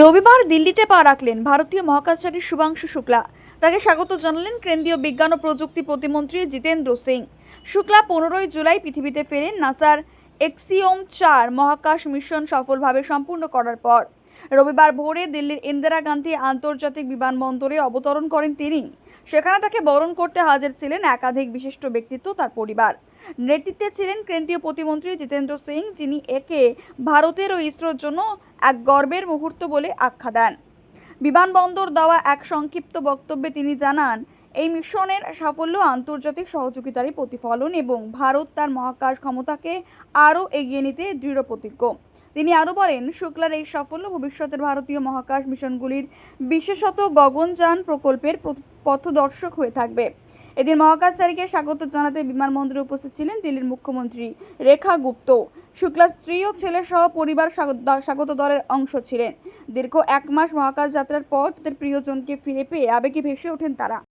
রবিবার দিল্লিতে পা রাখলেন ভারতীয় মহাকাশচারী শুভাংশু শুক্লা। তাকে স্বাগত জানালেন কেন্দ্রীয় বিজ্ঞান ও প্রযুক্তি প্রতিমন্ত্রী জিতেন্দ্র সিং। শুক্লা পনেরোই জুলাই পৃথিবীতে ফেরেন নাসার এক্সিওম চার মহাকাশ মিশন সফলভাবে সম্পূর্ণ করার পর, রবিবার ভোরে দিল্লির ইন্দিরা গান্ধী আন্তর্জাতিক বিমানবন্দরে অবতরণ করেন তিনি। সেখানে তাকে বরণ করতে হাজির ছিলেন একাধিক বিশিষ্ট ব্যক্তিত্ব তার পরিবার। নেতৃত্বে ছিলেন কেন্দ্রীয় প্রতিমন্ত্রী জিতেন্দ্র সিং, যিনি একে ভারতের ও ইসরোর জন্য এক গর্বের মুহূর্ত বলে আখ্যা দেন। বিমানবন্দর দেওয়া এক সংক্ষিপ্ত বক্তব্যে তিনি জানান, এই মিশনের সাফল্য আন্তর্জাতিক সহযোগিতারই প্রতিফলন এবং ভারত তার মহাকাশ ক্ষমতাকে আরও এগিয়ে নিতে দৃঢ় প্রতিজ্ঞ। তিনি আরও বলেন, শুক্লার এই সাফল্য ভবিষ্যতের ভারতীয় মহাকাশ মিশনগুলির বিশেষত গগনযান প্রকল্পের পথদর্শক হয়ে থাকবে। এদিন মহাকাশচারীকে স্বাগত জানাতে বিমানবন্দরে উপস্থিত ছিলেন দিল্লির মুখ্যমন্ত্রী রেখা গুপ্ত। শুক্লা স্ত্রী ও ছেলে সহ পরিবার স্বাগত দলের অংশ ছিলেন। দীর্ঘ এক মাস মহাকাশ যাত্রার পর তাদের প্রিয়জনকে ফিরে পেয়ে আবেগে ভেসে ওঠেন তারা।